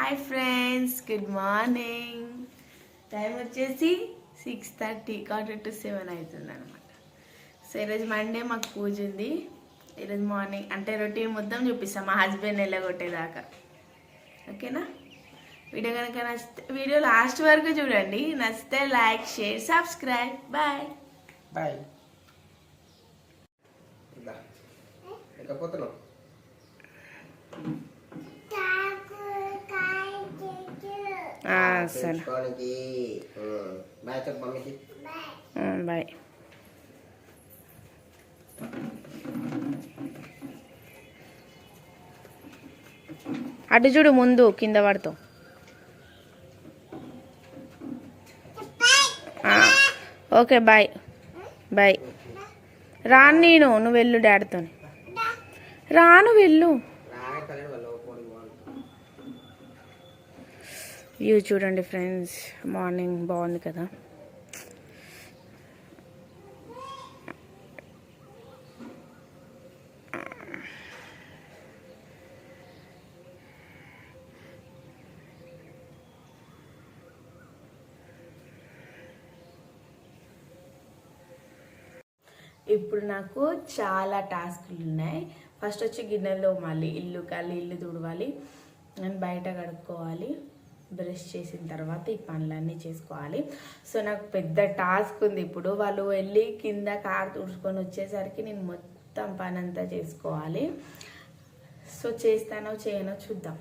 Hi friends good morning. Time వచ్చేసి six thirty quarter to seven అవుతుంది అనమాట so ఈరోజు మండే మాకు పూజ ఉంది. ఈరోజు మార్నింగ్ అంటే రొటీన్ మొత్తం చూపిస్తాం. మా హస్బెండ్ వెళ్ళగొట్టేదాకా ఓకేనా? వీడియో కనుక నచ్చితే వీడియో లాస్ట్ వరకు చూడండి. నచ్చితే like share subscribe. Bye. Bye. ఎక్కపోతున్నావు సరే. బాయ్ అటు చూడు ముందు కింద పడుతావు. ఆ, ఓకే బాయ్. బాయ్. రాను నేను నువ్వు వెళ్ళు డాడీతో రాను వెళ్ళు. వ్యూ చూడండి ఫ్రెండ్స్. మార్నింగ్ బాగుంది కదా. ఇప్పుడు నాకు చాలా టాస్క్లు ఉన్నాయి. ఫస్ట్ వచ్చి గిన్నెలో మళ్ళీ ఇల్లు కాలి ఇల్లు తుడవాలి. అండ్ బయట కడుక్కోవాలి. బ్రష్ చేసిన తర్వాత ఈ పనులన్నీ చేసుకోవాలి. సో నాకు పెద్ద టాస్క్ ఉంది. ఇప్పుడు వాళ్ళు వెళ్ళి కింద కార్ తుడుచుకొని వచ్చేసరికి నేను మొత్తం పని అంతా చేసుకోవాలి. సో చేస్తానో చేయనో చూద్దాం.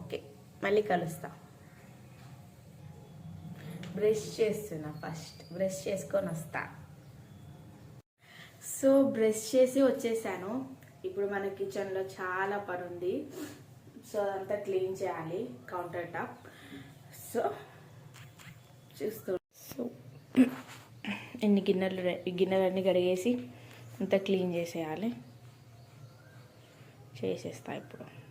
ఓకే మళ్ళీ కలుస్తా. బ్రష్ చేస్తున్నా ఫస్ట్. బ్రష్ చేసుకొని వస్తా. సో బ్రష్ చేసి వచ్చేసాను. ఇప్పుడు మన కిచెన్లో చాలా పని ఉంది సో అదంతా క్లీన్ చేయాలి కౌంటర్ టాప్. సో చూస్తూ సో ఎన్ని గిన్నెలు రె- ఈ గిన్నెలన్నీ కడిగేసి అంతా క్లీన్ చేసేయాలి. చేసేస్తా ఇప్పుడు.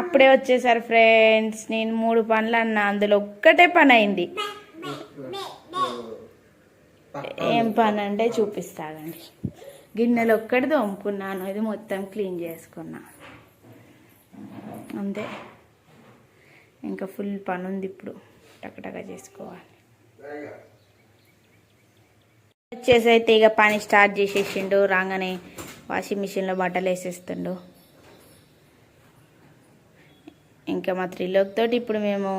అప్పుడే వచ్చేసారు ఫ్రెండ్స్ నేను మూడు పనులు అన్నా అందులో ఒక్కటే పని అయింది ఏం పని అంటే చూపిస్తానండి గిన్నెలు ఒక్కటి తోముకున్నాను ఇది మొత్తం క్లీన్ చేసుకున్నా అంతే ఇంకా ఫుల్ పని ఉంది ఇప్పుడు టకటక చేసుకోవాలి వచ్చేసి అయితే ఇక పని స్టార్ట్ చేసేసిండు రాగానే వాషింగ్ మిషన్లో బట్టలు వేసేస్తుండు. ఇంకా మా త్రిలోక్ తోటి ఇప్పుడు మేము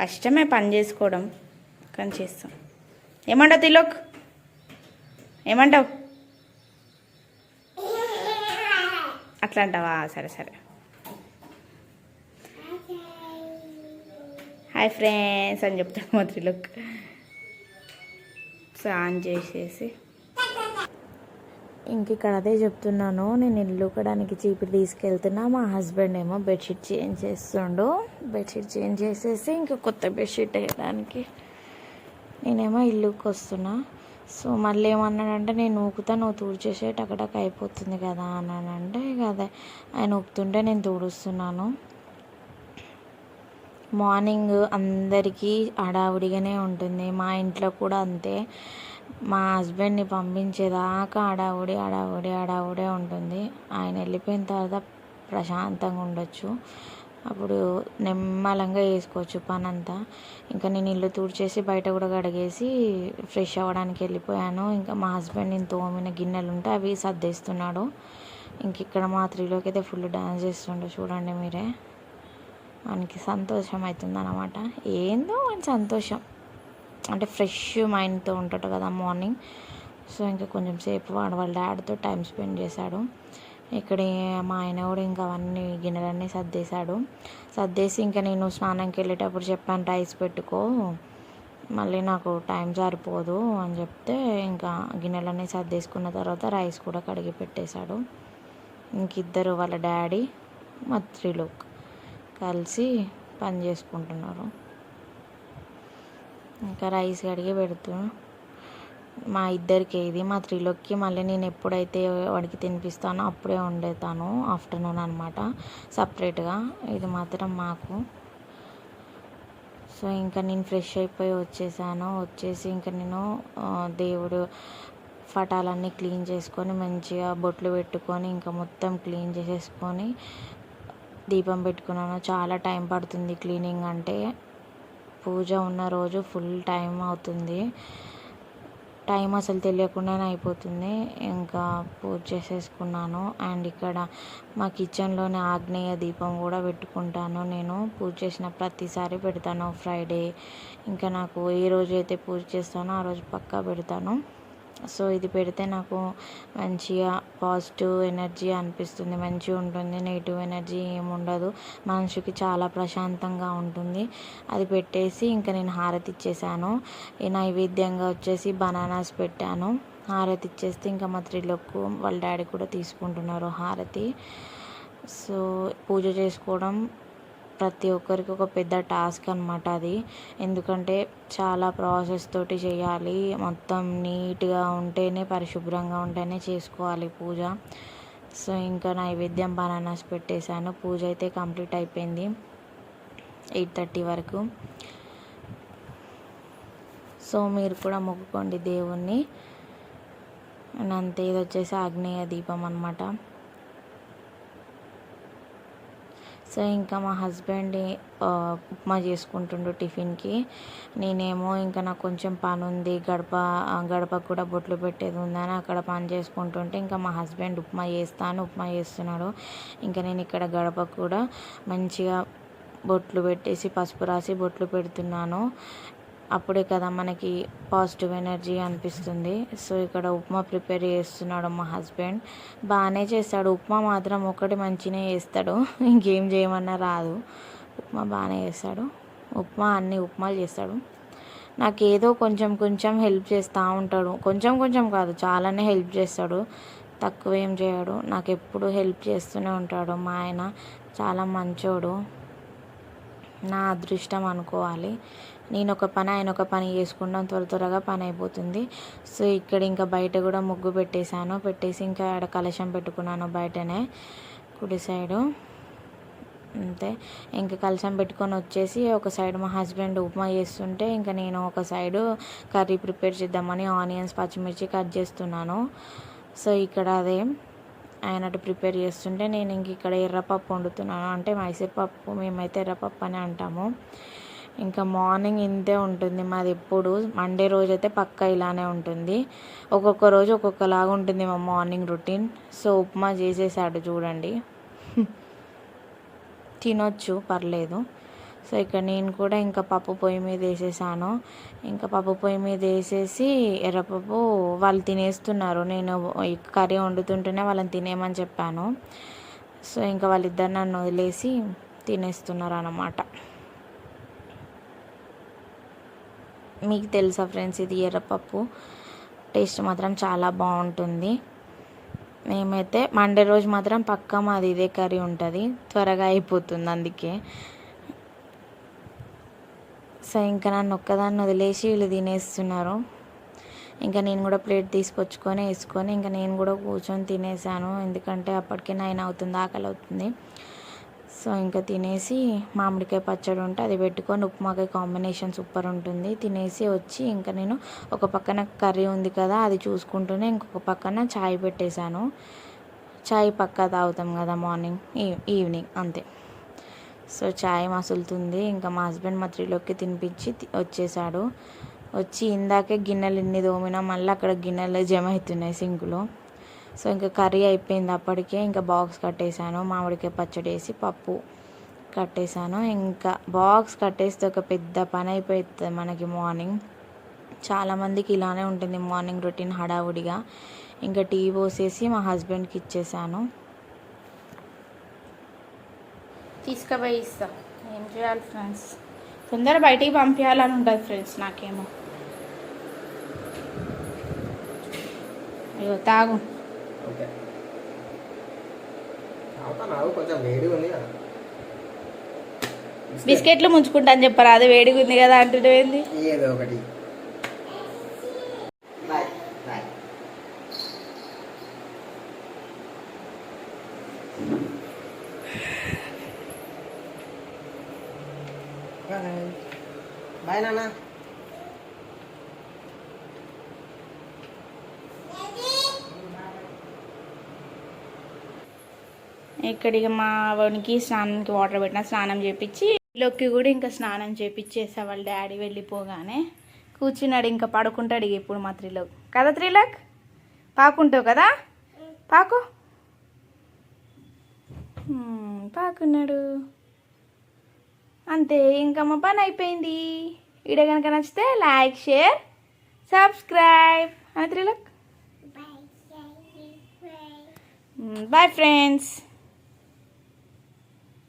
కష్టమే పని చేసుకోవడం కానీ చేస్తాం. ఏమంటావు త్రిలోక్? ఏమంటావు? అట్లా అంటావా? సరే సరే. హాయ్ ఫ్రెండ్స్ అని చెప్తాడు మా త్రిలోక్. ఆన్ చేసేసి. ఇంక ఇక్కడ అదే చెప్తున్నాను నేను ఇల్లు కడానికి చీపురు తీసుకెళ్తున్నా. మా హస్బెండ్ ఏమో బెడ్షీట్ చేంజ్ చేస్తుండు. బెడ్షీట్ చేంజ్ చేసేసి ఇంకా కొత్త బెడ్షీట్ వేయడానికి నేనేమో ఇల్లుకి వస్తున్నా. సో మళ్ళీ ఏమన్నాడంటే నేను ఊకుతా నువ్వు తుడిచేసే టకటక అయిపోతుంది కదా అన్నానంటే ఇక అదే. ఆయన ఊపుతుంటే నేను తుడుస్తున్నాను. మార్నింగ్ అందరికీ హడావుడిగానే ఉంటుంది. మా ఇంట్లో కూడా అంతే. మా హస్బెండ్ని పంపించేదాకా హడావుడి హడావుడి హడావుడే ఉంటుంది. ఆయన వెళ్ళిపోయిన తర్వాత ప్రశాంతంగా ఉండొచ్చు. అప్పుడు నిమ్మలంగా వేసుకోవచ్చు పని అంతా ఇంకా నేను ఇల్లు తుడిచేసి బయట కూడా కడిగేసి ఫ్రెష్ అవ్వడానికి వెళ్ళిపోయాను. ఇంకా మా హస్బెండ్ నేను తోమిన గిన్నెలు ఉంటే అవి సర్దేస్తున్నాడు. ఇంక ఇక్కడ మా త్రీలోకి అయితే ఫుల్ డ్యాన్స్ చేస్తుండే. చూడండి మీరే. మనకి సంతోషం అవుతుంది అనమాట ఏందో మన సంతోషం. అంటే ఫ్రెష్ మైండ్తో ఉంటాడు కదా మార్నింగ్. సో ఇంకా కొంచెం సేపు వాడు వాళ్ళ డాడీతో టైం స్పెండ్ చేశాడు. ఇక్కడ మా ఆయన కూడా ఇంకా అవన్నీ గిన్నెలన్నీ సర్దేశాడు. సర్దేసి ఇంకా నేను స్నానంకి వెళ్ళేటప్పుడు చెప్పాను రైస్ పెట్టుకో. మళ్ళీ నాకు టైం సరిపోదు. అని చెప్తే ఇంకా గిన్నెలన్నీ సర్దేసుకున్న తర్వాత రైస్ కూడా కడిగి పెట్టేశాడు. ఇంకిద్దరు వాళ్ళ డాడీ మా త్రిలోక్ కలిసి పని చేసుకుంటున్నారు. ఇంకా రైస్ కడిగి పెడుతూ మా ఇద్దరికి ఇది మా త్రిలోకి మళ్ళీ నేను ఎప్పుడైతే వాడికి తినిపిస్తానో అప్పుడే వండేతాను ఆఫ్టర్నూన్ అనమాట సపరేట్గా. ఇది మాత్రం మాకు. సో ఇంకా నేను ఫ్రెష్ అయిపోయి వచ్చేసాను. వచ్చేసి ఇంకా నేను దేవుడు పటాలన్నీ క్లీన్ చేసుకొని మంచిగా బొట్లు పెట్టుకొని ఇంకా మొత్తం క్లీన్ చేసేసుకొని దీపం పెట్టుకున్నాను. చాలా టైం పడుతుంది క్లీనింగ్ అంటే. పూజ ఉన్న రోజు ఫుల్ టైం అవుతుంది. టైం అసలు తెలియకుండానే అయిపోతుంది. ఇంకా పూజ చేసేసుకున్నాను. అండ్ ఇక్కడ మా కిచెన్లోనే ఆగ్నేయ దీపం కూడా పెట్టుకుంటాను. నేను పూజ చేసిన ప్రతిసారి పెడతాను ఫ్రైడే. ఇంకా నాకు ఏ రోజు అయితే పూజ చేస్తానో ఆ రోజు పక్కా పెడతాను. సో ఇది పెడితే నాకు మంచిగా పాజిటివ్ ఎనర్జీ అనిపిస్తుంది మంచిగా ఉంటుంది నెగిటివ్ ఎనర్జీ ఏమి ఉండదు మనిషికి చాలా ప్రశాంతంగా ఉంటుంది. అది పెట్టేసి ఇంకా నేను హారతి ఇచ్చేసాను. ఈ నైవేద్యంగా వచ్చేసి బనానాస్ పెట్టాను. హారతి ఇచ్చేస్తే ఇంకా మా త్రిలోకు వాళ్ళ డాడీ కూడా తీసుకుంటున్నారు హారతి. సో పూజ చేసుకోవడం ప్రతి ఒక్కరికి ఒక పెద్ద టాస్క్ అనమాట అది. ఎందుకంటే చాలా ప్రాసెస్ తోటి చేయాలి. మొత్తం నీట్గా ఉంటేనే పరిశుభ్రంగా ఉంటేనే చేసుకోవాలి పూజ. సో ఇంకా నైవేద్యం బనానాస్ పెట్టేశాను. పూజ అయితే కంప్లీట్ అయిపోయింది. ఎయిట్ థర్టీ వరకు. సో మీరు కూడా మొక్కుకోండి దేవుణ్ణి. అంతే ఇది వచ్చేసి ఆగ్నేయ దీపం అనమాట సో ఇంకా మా హస్బెండ్ ఉప్మా చేసుకుంటుండు టిఫిన్కి. నేనేమో ఇంకా నాకు కొంచెం పని ఉంది గడప గడపకు కూడా బొట్లు పెట్టేది ఉందని అక్కడ పని చేసుకుంటుంటే ఇంకా మా హస్బెండ్ ఉప్మా చేస్తాను ఉప్మా చేస్తున్నాడు. ఇంకా నేను ఇక్కడ గడపకు కూడా మంచిగా బొట్లు పెట్టేసి పసుపు రాసి బొట్లు పెడుతున్నాను. అప్పుడే కదా మనకి పాజిటివ్ ఎనర్జీ అనిపిస్తుంది. సో ఇక్కడ ఉప్మా ప్రిపేర్ చేస్తున్నాడు మా హస్బెండ్. బాగానే చేస్తాడు. ఉప్మా మాత్రం ఒకటి మంచిగా చేస్తాడు. ఇంకేం చేయమన్నా రాదు. ఉప్మా బాగానే చేస్తాడు. ఉప్మా అన్ని ఉప్మాలు చేస్తాడు. నాకు ఏదో కొంచెం కొంచెం హెల్ప్ చేస్తూ ఉంటాడు. కొంచెం కొంచెం కాదు చాలానే హెల్ప్ చేస్తాడు. తక్కువ ఏం చేయడు. నాకు ఎప్పుడు హెల్ప్ చేస్తూనే ఉంటాడు మా ఆయన. చాలా మంచోడు. నా అదృష్టం అనుకోవాలి. నేను ఒక పని ఆయన ఒక పని చేసుకుంటాం త్వర త్వరగా పని అయిపోతుంది. సో ఇక్కడ ఇంకా బయట కూడా ముగ్గు పెట్టేశాను. పెట్టేసి ఇంకా ఆడ కలశం పెట్టుకున్నాను బయటనే కుడి సైడు. అంతే. ఇంకా కలశం పెట్టుకొని వచ్చేసి ఒక సైడ్ మా హస్బెండ్ ఉప్మా చేస్తుంటే ఇంకా నేను ఒక సైడు కర్రీ ప్రిపేర్ చేద్దామని ఆనియన్స్ పచ్చిమిర్చి కట్ చేస్తున్నాను. సో ఇక్కడ అదే. ఆయన అటు ప్రిపేర్ చేస్తుంటే నేను ఇంక ఇక్కడ ఎర్రపప్పు వండుతున్నాను. అంటే మైసూర్ పప్పు మేమైతే ఎర్రపప్పు అని అంటాము. ఇంకా మార్నింగ్ ఇంతే ఉంటుంది మాది ఎప్పుడు. మండే రోజు అయితే పక్కా ఇలానే ఉంటుంది. ఒక్కొక్క రోజు ఒక్కొక్కలాగా ఉంటుంది మా మార్నింగ్ రొటీన్. సో ఉప్మా చేసేసాడు చూడండి. తినొచ్చు పర్లేదు. సో ఇక్కడ నేను కూడా ఇంకా పప్పు పొయ్యి మీద వేసేసాను. ఇంకా పప్పు పొయ్యి మీద వేసేసి ఎర్రపప్పు వాళ్ళు తినేస్తున్నారు. నేను కర్రీ వండుతుంటేనే వాళ్ళని తినేయమని చెప్పాను. సో ఇంకా వాళ్ళిద్దరు నన్ను వదిలేసి తినేస్తున్నారు అన్నమాట మీకు తెలుసా ఫ్రెండ్స్ ఇది ఎర్రపప్పు. టేస్ట్ మాత్రం చాలా బాగుంటుంది. మేమైతే మండే రోజు మాత్రం పక్కా మాది ఇదే కర్రీ ఉంటుంది. త్వరగా అయిపోతుంది అందుకే. సో ఇంకా నన్ను ఒక్కదాన్ని వదిలేసి వీళ్ళు తినేస్తున్నారు. ఇంకా నేను కూడా ప్లేట్ తీసుకొచ్చుకొని వేసుకొని ఇంకా నేను కూడా కూర్చొని తినేసాను. ఎందుకంటే అప్పటికే నైన్ అవుతుంది ఆకలి అవుతుంది. సో ఇంకా తినేసి మామిడికాయ పచ్చడి ఉంటే అది పెట్టుకొని ఉప్మాకాయ కాంబినేషన్ సూపర్ ఉంటుంది. తినేసి వచ్చి ఇంకా నేను ఒక పక్కన కర్రీ ఉంది కదా అది చూసుకుంటూనే ఇంకొక పక్కన చాయ్ పెట్టేశాను. చాయ్ పక్క తాగుతాం కదా మార్నింగ్ ఈవినింగ్ అంతే. సో చాయ్ మసులుతుంది. ఇంకా మా హస్బెండ్ మా త్రీలోకి తినిపించి వచ్చేసాడు. వచ్చి ఇందాకే గిన్నెలు ఇన్ని దోమినా మళ్ళీ అక్కడ గిన్నెలు జమ అవుతున్నాయి సింకులో. సో ఇంకా కర్రీ అయిపోయింది అప్పటికే. ఇంకా బాక్స్ కట్టేశాను. మామిడికాయ పచ్చడి వేసి పప్పు కట్టేశాను. ఇంకా బాక్స్ కట్టేస్తే ఒక పెద్ద పని అయిపోతుంది మనకి మార్నింగ్. చాలామందికి ఇలానే ఉంటుంది మార్నింగ్ రొటీన్ హడావుడిగా. ఇంకా టీ పోసేసి మా హస్బెండ్కి ఇచ్చేసాను తీసుకుపోయి ఇస్తా ఏం చేయాలి ఫ్రెండ్స్ తొందర బయటికి పంపించాలని ఉంటుంది ఫ్రెండ్స్ నాకేమో. అయ్యో తాగు. బిస్కెట్లు ముంచుకుంటా అని చెప్పారు? అది వేడిగా ఉంది కదా అంటుంటే ఏంది ఏదో ఒకటి బాయ్ బాయ్ బాయ్ బాయ్ నాన్న. ఇక్కడికి మా వానికి స్నానానికి వాటర్ పెట్టిన స్నానం చేపించి లోకి కూడా ఇంకా స్నానం చేపించేసా వాళ్ళ డాడీ వెళ్ళిపోగానే. కూర్చున్నాడు ఇంకా పడుకుంటాడు ఇక ఇప్పుడు మా త్రిలోక్. కదా త్రిలోక్? పాకుంటావు కదా? పాకు. పాకున్నాడు. అంతే ఇంకా మా పని అయిపోయింది. వీడియో కనుక నచ్చితే లైక్ షేర్ సబ్స్క్రైబ్. అని త్రిలోక్ బాయ్ ఫ్రెండ్స్